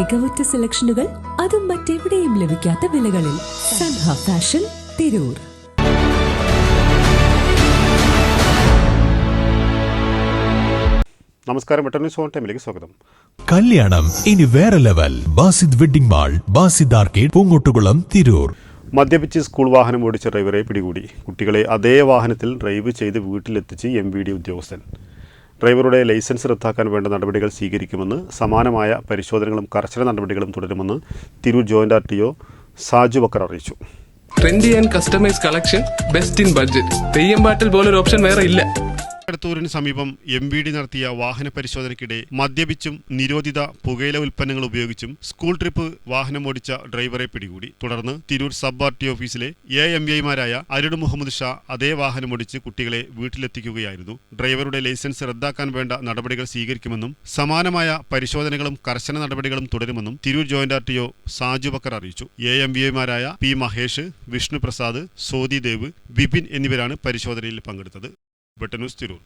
മികവുറ്റ സെലക്ഷനുകൾ അതും മറ്റെവിടെയും ലഭിക്കാത്ത വിലകളിൽ സൻഹ ഫാഷൻ തിരൂർ. നമസ്കാരം ടൈമിലേക്ക് സ്വാഗതം. കല്യാണം ഇനി വേറെ level. Basid wedding mall Basid arcade Poongottukulam Tirur. മദ്യപിച്ച് സ്കൂൾ വാഹനം ഓടിച്ച ഡ്രൈവറെ പിടികൂടി. കുട്ടികളെ അതേ വാഹനത്തിൽ ഡ്രൈവ് ചെയ്ത് വീട്ടിലെത്തിച്ച് എം വി ഡി ഉദ്യോഗസ്ഥൻ. ഡ്രൈവറുടെ ലൈസൻസ് റദ്ദാക്കാൻ വേണ്ട നടപടികൾ സ്വീകരിക്കുമെന്ന് സമാനമായ പരിശോധനകളും കർശന നടപടികളും തുടരുമെന്ന് തിരു joint R T O Saju Bakkar അറിയിച്ചു. Trendy and customise collection best in budget Theyyam പാട്ടിൽ പോലൊരു ഓപ്ഷൻ വേറെ ഇല്ല. എടത്തൂരിന് സമീപം എം വി ഡി നടത്തിയ വാഹന പരിശോധനയ്ക്കിടെ മദ്യപിച്ചും നിരോധിത പുകയില ഉൽപ്പന്നങ്ങൾ ഉപയോഗിച്ചും സ്കൂൾ ട്രിപ്പ് വാഹനം ഓടിച്ച ഡ്രൈവറെ പിടികൂടി. തുടർന്ന് തിരൂർ സബ് ആർ ടി ഓഫീസിലെ എ എം ഐമാരായ അരുൺ മുഹമ്മദ് ഷാ അതേ വാഹനം ഓടിച്ച് കുട്ടികളെ വീട്ടിലെത്തിക്കുകയായിരുന്നു. ഡ്രൈവറുടെ ലൈസൻസ് റദ്ദാക്കാൻ വേണ്ട നടപടികൾ സ്വീകരിക്കുമെന്നും സമാനമായ പരിശോധനകളും കർശന നടപടികളും തുടരുമെന്നും Tirur joint R T O Saju Bakkar അറിയിച്ചു. എ എം ഐമാരായ പി മഹേഷ് വിഷ്ണു പ്രസാദ് സോദി ദേവ് ബിപിൻ എന്നിവരാണ് പരിശോധനയിൽ പങ്കെടുത്തത്. വെട്ടന്യൂസ് തിരൂർ